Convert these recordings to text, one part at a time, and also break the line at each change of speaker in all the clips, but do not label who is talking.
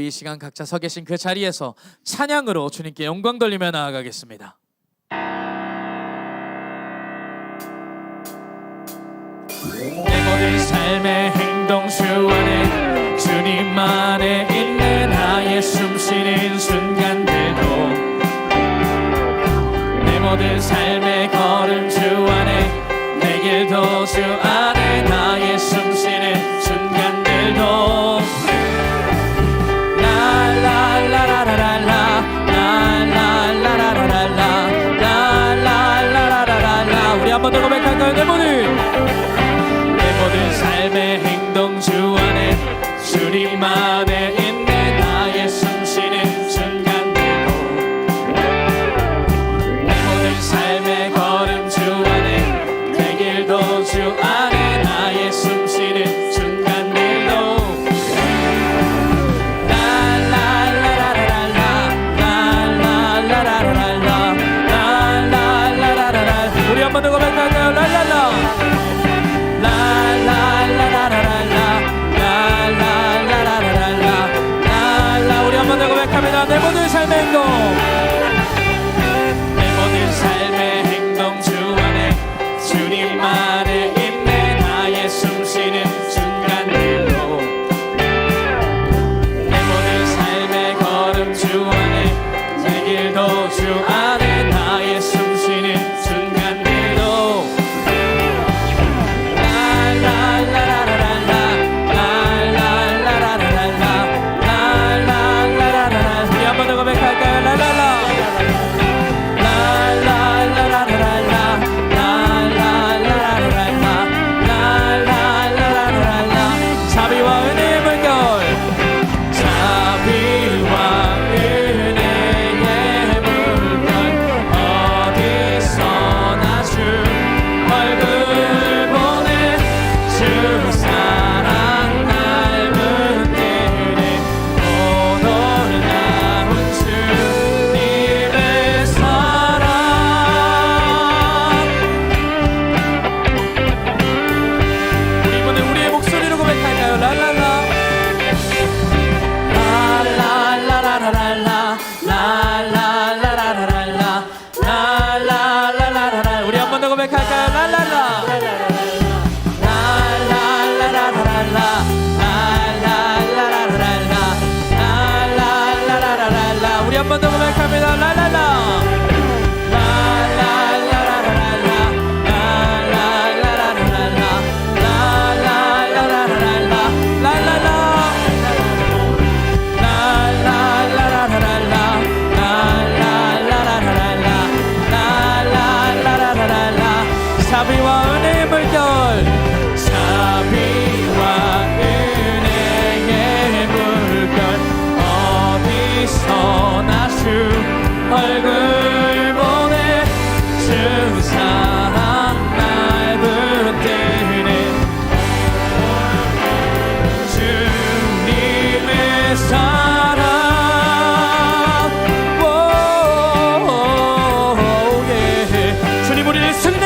이 시간 각자 서 계신 그 자리에서 찬양으로 주님께 영광 돌리며 나아가겠습니다. 내 모든 삶의 행동 수 안에 주님 안에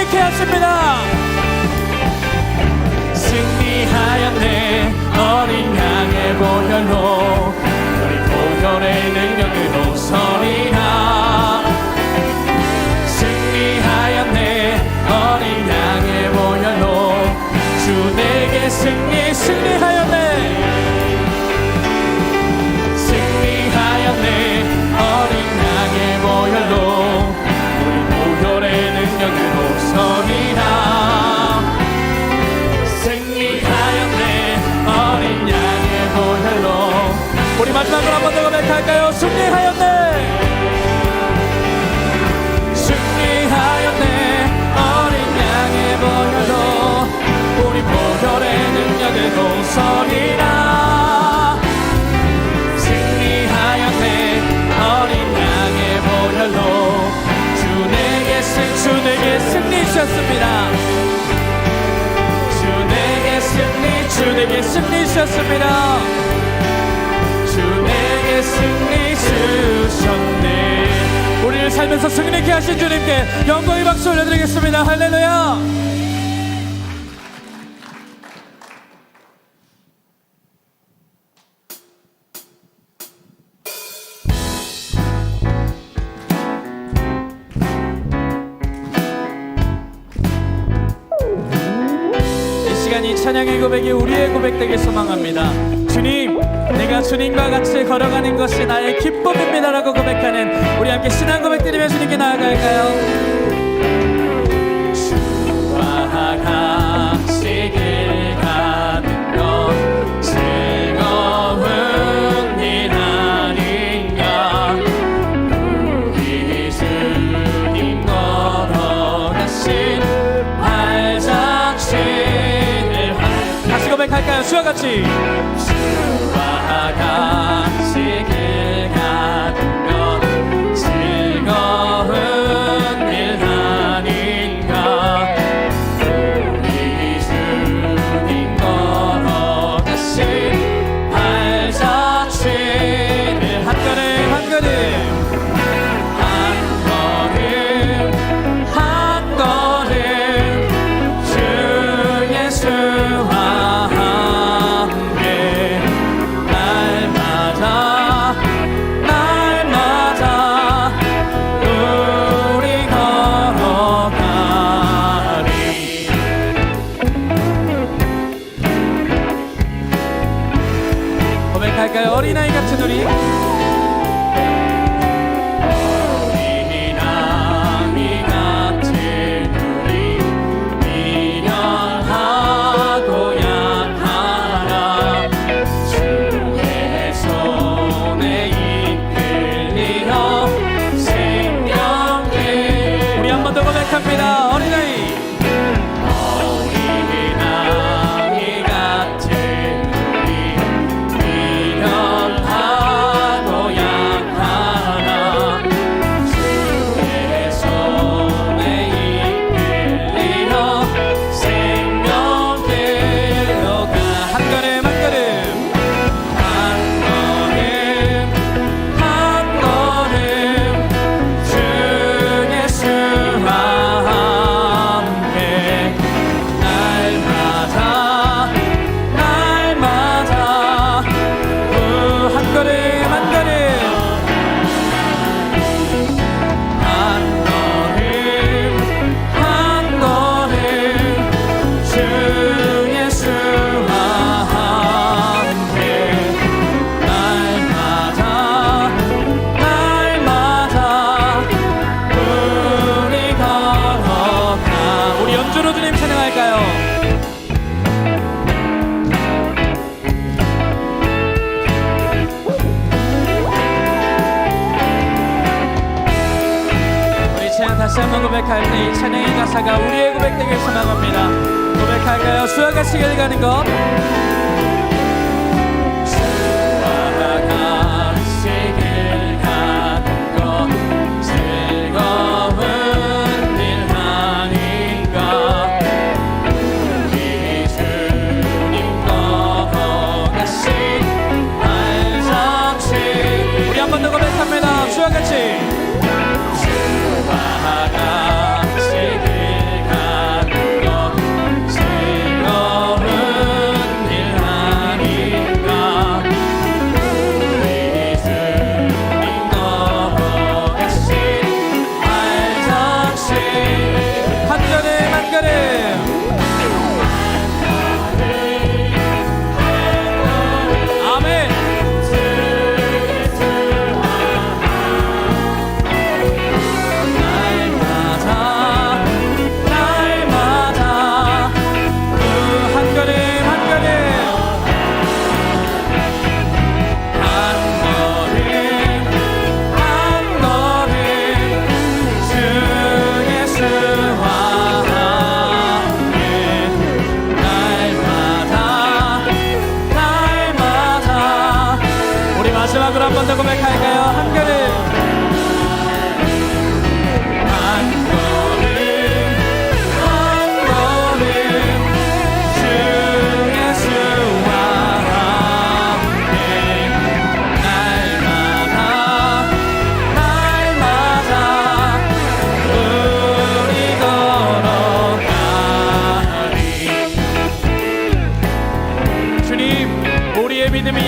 일으켜 하십니다. 승리하였네 어린 양의 보혈로. 우리 보혈의 능력으로 서리 할까요? 승리하였네. 승리하였네. 어린 양의 보혈로 우리 보혈의 능력을 고설이라. 승리하였네. 어린 양의 보혈로 주 내게 승, 주 내게 승리 주셨습니다. 주 내게 승리 주 내게 승리셨습니다. 승리 주셨네. 우리를 살면서 승리케 하신 주님께 영광의 박수 올려드리겠습니다. 할렐루야. 찬양의 고백이 우리의 고백 되길 소망합니다. 주님 내가 주님과 같이 걸어가는 것이 나의 기쁨입니다라고 고백하는 우리 함께 신앙 고백 드리며 주님께 나아갈까요? 주와 같이 길 주님 걸어가신 주와 他。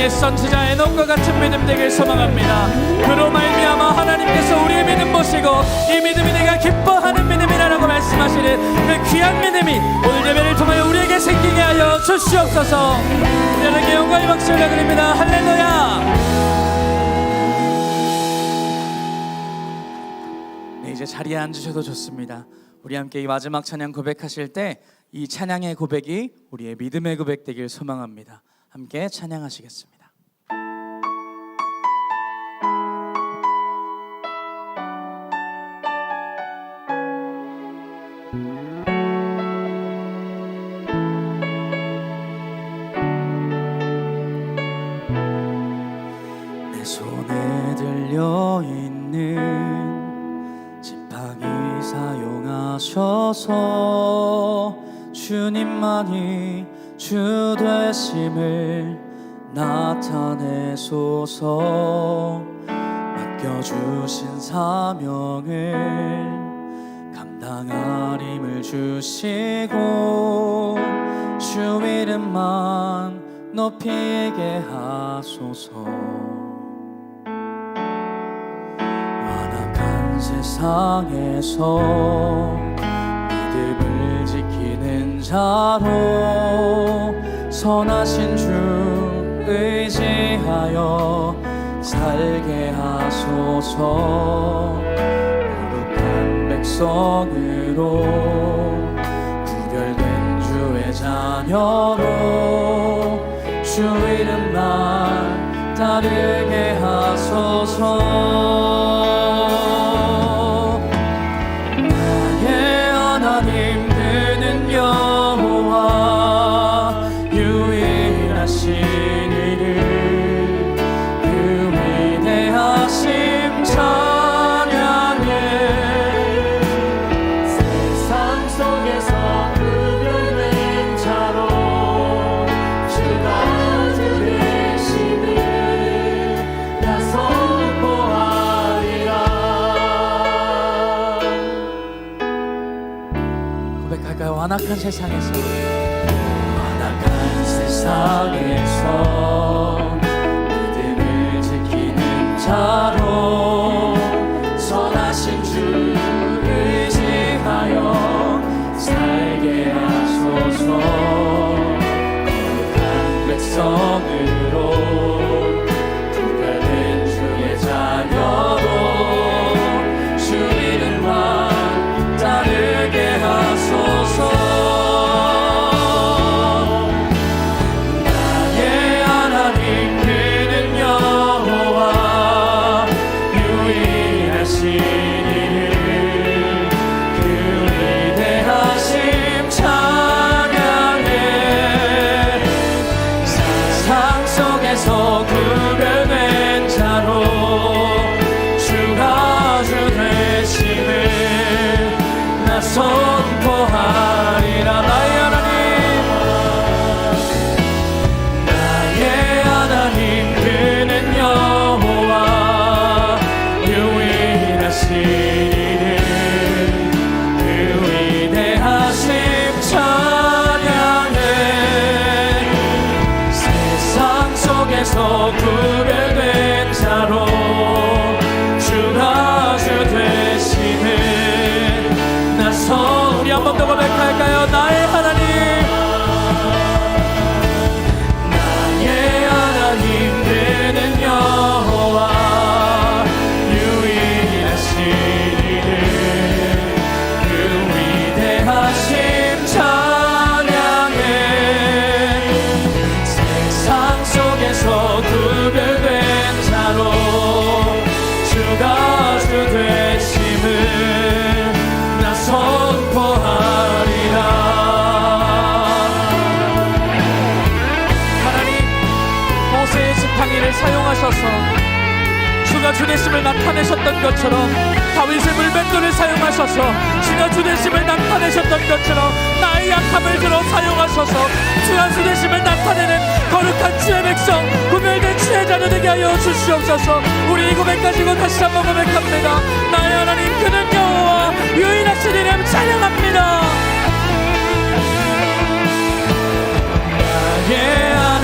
우리의 선지자 에녹과 같은 믿음 되길 소망합니다. 그로 말미암아 하나님께서 우리의 믿음 보시고 이 믿음이 내가 기뻐하는 믿음이라고 말씀하시는 그 귀한 믿음이 오늘 예배를 통하여 우리에게 생기게 하여 주시옵소서. 하나님께 영광의 박수 올려드립니다. 할렐루야. 네, 이제 자리에 앉으셔도 좋습니다. 우리 함께 이 마지막 찬양 고백하실 때 이 찬양의 고백이 우리의 믿음의 고백 되길 소망합니다. 함께 찬양하시겠습니다. 지팡이 사용하셔서 주님만이 주 되심을 나타내소서. 맡겨주신 사명을 감당할 힘을 주시고 주 이름만 높이게 하소서 세상에서 믿음을 지키는 자로 선하신 주 의지하여 살게 하소서. 거룩한 백성으로 구별된 주의 자녀로 주 이름만 따르게 하소서 고백할까요? 완악한 세상에서
완악한 세상에서 믿음을 지키는 자로 선하신 주 의지하여 살게 하소서 거룩한 백성 번더 주가 주되심을 나타내셨던 것처럼 다윗의 물맷돌을 사용하셔서 주가 주되심을 나타내셨던 것처럼 나의 약함을 들어 사용하셔서 주가 주되심을 나타내는 거룩한 주의 백성 구별된 주의 자녀 되게 하여 주시옵소서. 우리 이 고백 가지고 다시 한번 고백합니다. 나의 하나님 그는 여호와 유일하신 이름 찬양합니다. 나의 하